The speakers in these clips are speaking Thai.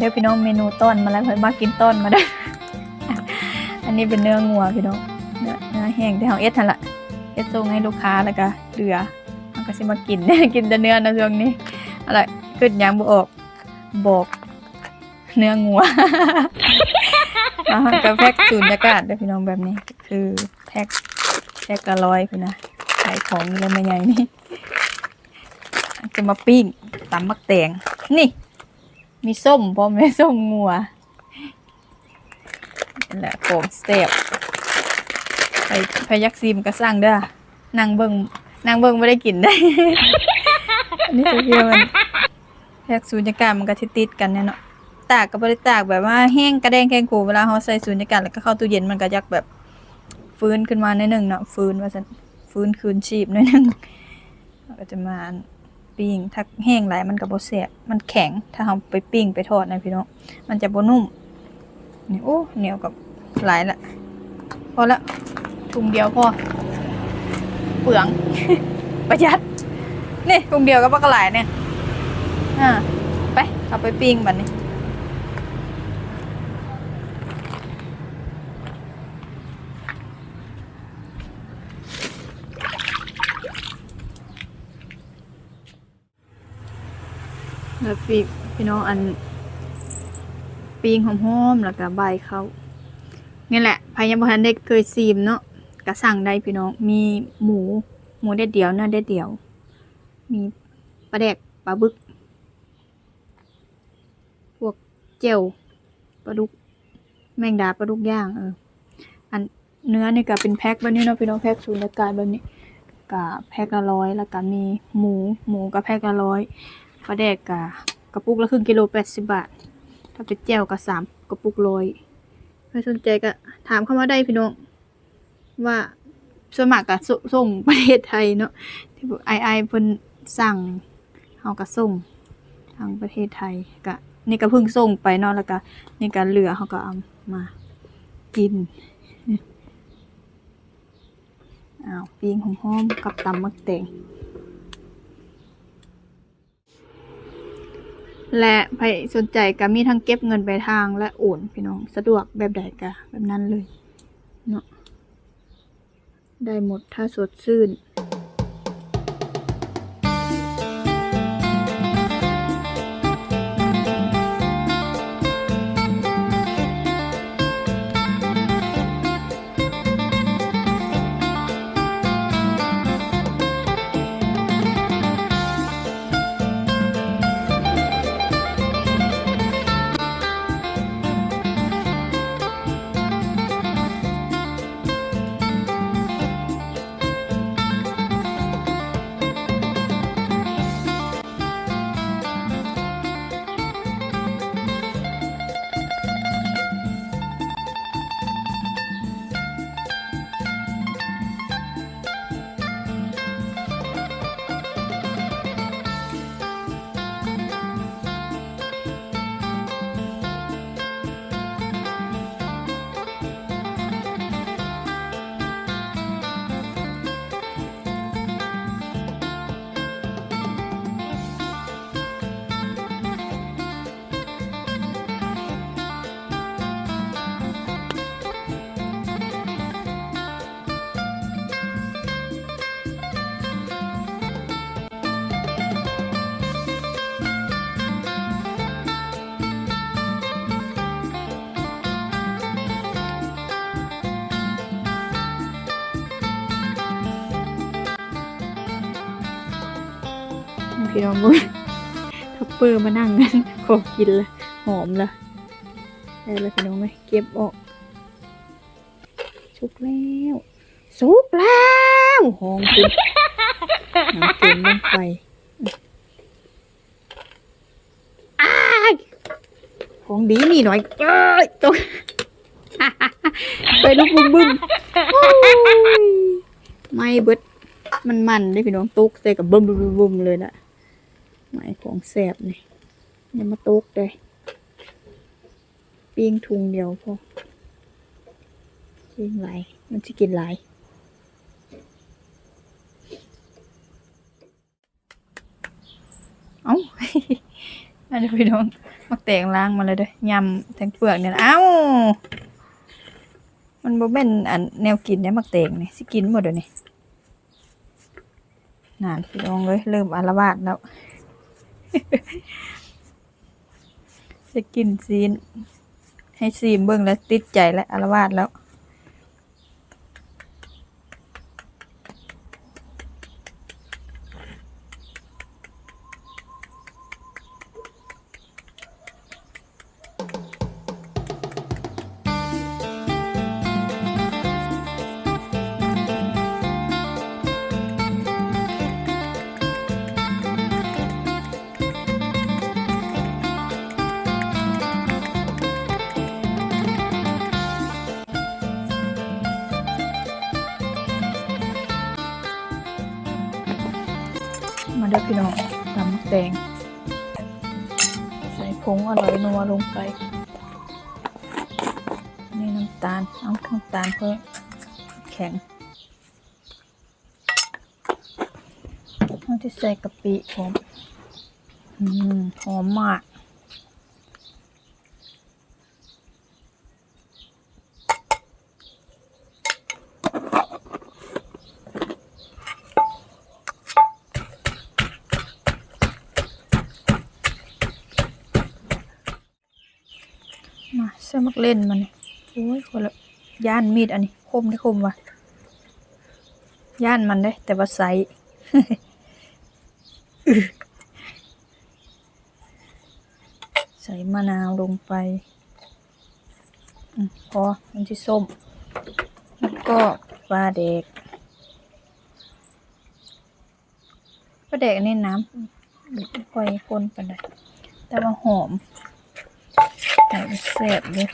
ด้อพี่น้องเมนูต้นมาแล้วเพิ่นมากินต้นมาได้อันนี้เป็นเนื้องัวพี่น้องเนื้อเนื้อแห้งที่เฮาเอ็ดหั่นล่ะเอ็ดส่งให้ลูกค้าแล้วก็เหลือเฮาก็สิมากินกินแต่เนื้อนะช่วงนี้อะไรขึ้นยังบ่ออกบอกเนื้องัวอ่าก็แพ็กสูญญากาศเด้อพี่น้องแบบนี้ คือแพ็กแพ็กละร้อยพี่นะขายของนี่เลยไม่ใหญ่นี่จะมาปิ้งตำมักแตงนี่ มีส้มพร้อมเลยส้มงัวนี่แหละของสเต็ปไปพยักซีมก็สั่งเด้อนั่งเบิงนั่งเบิงไม่ได้กินได้ อันนี้จะเพียมันแพ็กสูญญากาศมันก็ทิติดกันเนี่ยเนาะตากก็บ่ได้ตากแบบว่าแห้งกระแดงแข็งกูเวลาเราใส่สูญญากาศแล้วก็เข้าตู้เย็นมันก็ยักแบบฟื้นขึ้นมาในหนึ่งเนาะฟื้นว่าซั่นฟื้นคืนชีพหนิดนึงก็จะมา ปิ้งถ้าแห้งหลายมันก็บ่แซ่บมันแข็ง ถ้าเราไปปิ้งไปทอดนะพี่น้องมันจะบ่นุ่มนี่โอ้เหนียวกับหลายละพอละถุงเดียวพอเปลือง ประหยัดนี่ถุงเดียวก็บักหลายเนี่ยอ่าไปเอาไปปิ้งบัดนี้ แล้วปีพี่น้องอันปีงหอมๆแล้วก็ใบเขานี่แหละพายามบ่ทันได้เคยซีมเนาะก็สั่งได้พี่น้อง มีหมู หมูเด็ดเดียวเนื้อเด็ดเดียว มีปลาแดกปลาบึก พวกเจลปลาดุก แมงดาปลาดุกย่างเออ อันเนื้อนี่ก็เป็นแพ็คแบบนี้เนาะพี่น้องแพ็คสูตรกายแบบนี้ก็แพ็คละร้อยแล้วก็มีหมู หมูก็แพ็คละร้อย ปลาแดกกะกระปุกละครึ่งกิโลแปดสิบบาท ถ้าเป็นแจ่วก็สามกระปุกร้อยใครสนใจก็ถามเข้ามาได้พี่น้อง ว่าสมัครกับส่งประเทศไทยเนาะที่ไอไอเพิ่นสั่งเฮาก็ส่งทางประเทศไทยก็นี่ก็เพิ่งส่งไปเนาะแล้วก็นี่ก็เหลือเฮาก็เอามากินอ้าวปิ้งหอมๆกับตำมักแตง และใครสนใจก็มีทั้งเก็บเงินไปลายทางและโอนพี่น้องสะดวกแบบใดก็แบบนั้นเลยเนาะได้หมดถ้าสดชื่น พี่น้องมุ้ยทับเปอร์มานั่งกันขอกินละหอมละได้แล้วพี่น้องไหมเก็บออกสุกแล้วสุกแล้วหอมขึ้นหอมเต็มลงไฟอ้ของดีนี่หน่อยเอ้ยตกไปลูกบึ้มบึ้มโอ้ยไม่เบิดมันมันได้พี่น้องตุกใส่กับบึ้มบึ้มบึ้มบึ้มเลยนะ หมายของแสบนี่อย่ามาตกเลยปิ้งทุงเดียวพอปิ้งหลายมันจะกินหลายเอ้าอันนี้พี่น้องมักแตงล้างมาเลยเด้อยำทั้งเปลือกเนี่ยเอ้า มันบ่เป็นอันแนวกินเนี่ยมักแตงเนี่ยสิกินหมดเดี๋ยวนี้นานพี่น้องเลยเริ่มอารวาสแล้ว จะกินซีน ให้ซีมเบิ่งแล้วติดใจและอารวาสแล้ว มาเด้อพี่น้องตำมักแตงใส่ผงอร่อยนัวลงไปนี่น้ำตาล เอาน้ำตาลเพิ่มแข็งเอาที่ใส่กะปิผมหอมมาก มาเสื้อมั กเล่นมันโอ้ยคนละย่านมีดอันนี้ คมได้คมว่ะย่านมันได้ แต่ว่าไซส์อื้อใส่มะนาวลงไปอพอมันที่ส้มแล้วก็ปลาเด็กปลาเด็กนนี้น้ำค่อยข้นปานใดแต่ว่าหอม แส่แซ่บเลย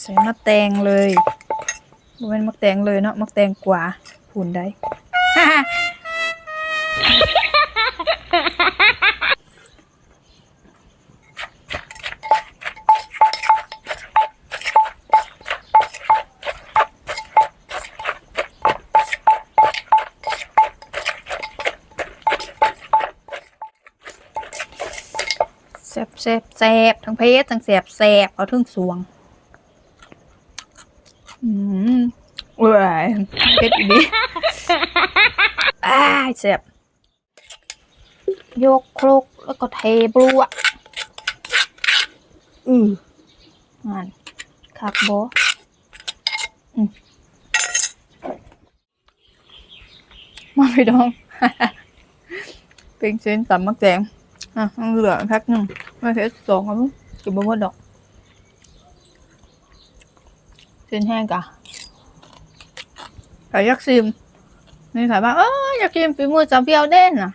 ใส่มะแตงเลยบ่เป็นมะแตงเลยเนาะมะแตงกว่าผุนได้ แซ่บแซ่บแซ่บทั้งเพชรทั้งแซ่บแซ่บเอาทั้งสวง อืมเว้ยเพชรอีนี้อ้ายแซ่บยกครกแล้วก็เทบลัวอือนั่นคักบออืมมาพี่น้อง เป็นเส้นตำมักแตง อะมันเหลือแพ็คหนึ่งไม่เพ็คสองครับกินบะหมดดอกเส้นแห้งกะไก่ยักษ์ซิมนี่ขายบ้างเอออยากกินฝีมือจำเปียวเด่นน่ะ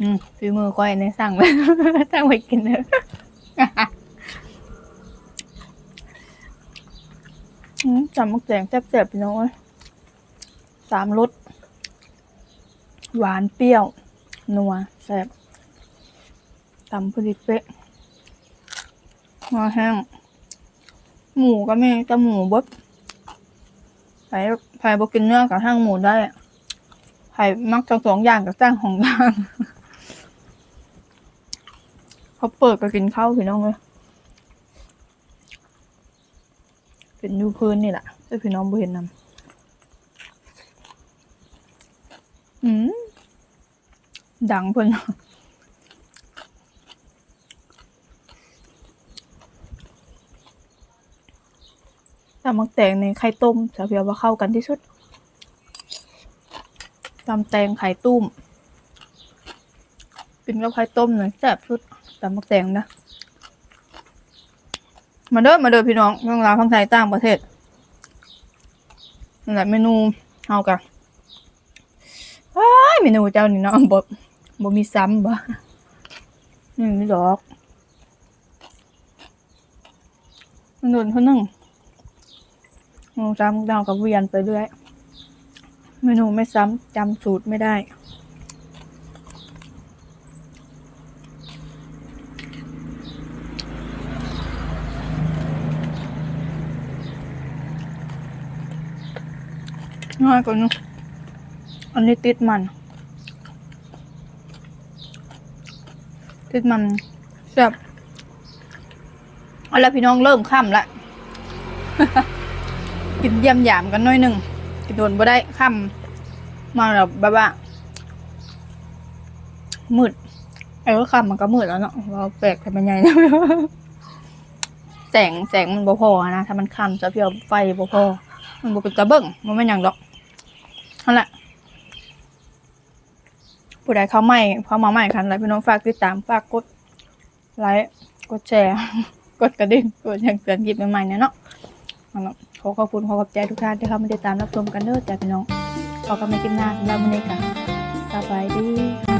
อืมฝีมือก้อยในสั่งไปสั่งไปกินเลยอืมจำมักแตงแซ่บๆพี่น้องเอ้ยสามรสหวานเปรี้ยว นัวแซ่บำพอดีเป๊ะงอแห้ง หมูก็ไมีแต่หมูบดใครใครบอกกินเนื้อกับทั้งหมูได้อะใครมักทั้งสองอย่างกับจ้างของอย่างเขาเปิดก็กินข้าวพี่น้องเลยเป็นยูพื้นนี่แหละแต่พี่น้องบ่เห็นนำอืมดังเพิ่น ตำมักแตงในไข่ต้มสาวเพียวว่าเข้ากันที่สุดตำแตงไข่ตุ้มกินกับไข่ต้มหน่อยแซ่บสุดตำมักแตงนะมาเด้อมาเด้อพี่น้องเรื่องราวของไทยต่างประเทศนั่นแหละเมนูเฮากันว้ายเมนูเจ้านี่เนาะบ่บ่มีซ้ำบ่นี่มีดอกมันโดนเขานึ่ง นูซ้ำเรากับเวียนไปเรื่อยเมนูไม่ซ้ำจำสูตรไม่ได้ง่ายกว่านึงอันนี้ติดมัน ติดมันแซ่บเอาละพี่น้องเริ่มค่ำละ กินเยี่ยมหยามกันหน่อยหนึ่งกินโดนบ่ได้ค่ำมาแบบแบบว่ามืดไอ้ว่าค่ำมันก็มืดแล้วเนาะเราแปลกทำเป็นไงเนี่ยแสงแสงมันบ่พอนะถ้ามันค่ำจะเพียวไฟบ่พอมันบ่เป็นตะเบิ่งมันไม่หยังดอกนั่นแหละผู้ใดเขาใหม่เขามาใหม่คันแล้วพี่น้องฝากติดตามฝากกดไลค์กดแชร์ กดกระดิ่งกดแจ้งเตือนคลิปใหม่ๆเนาะ ขอขอบคุณขอขอบใจทุกท่านที่เข้ามาติดตามรับชมกันเด้อจ้าพี่น้องขอกำลังกินหน้าสำหรับวันนี้ค่ะสบายดี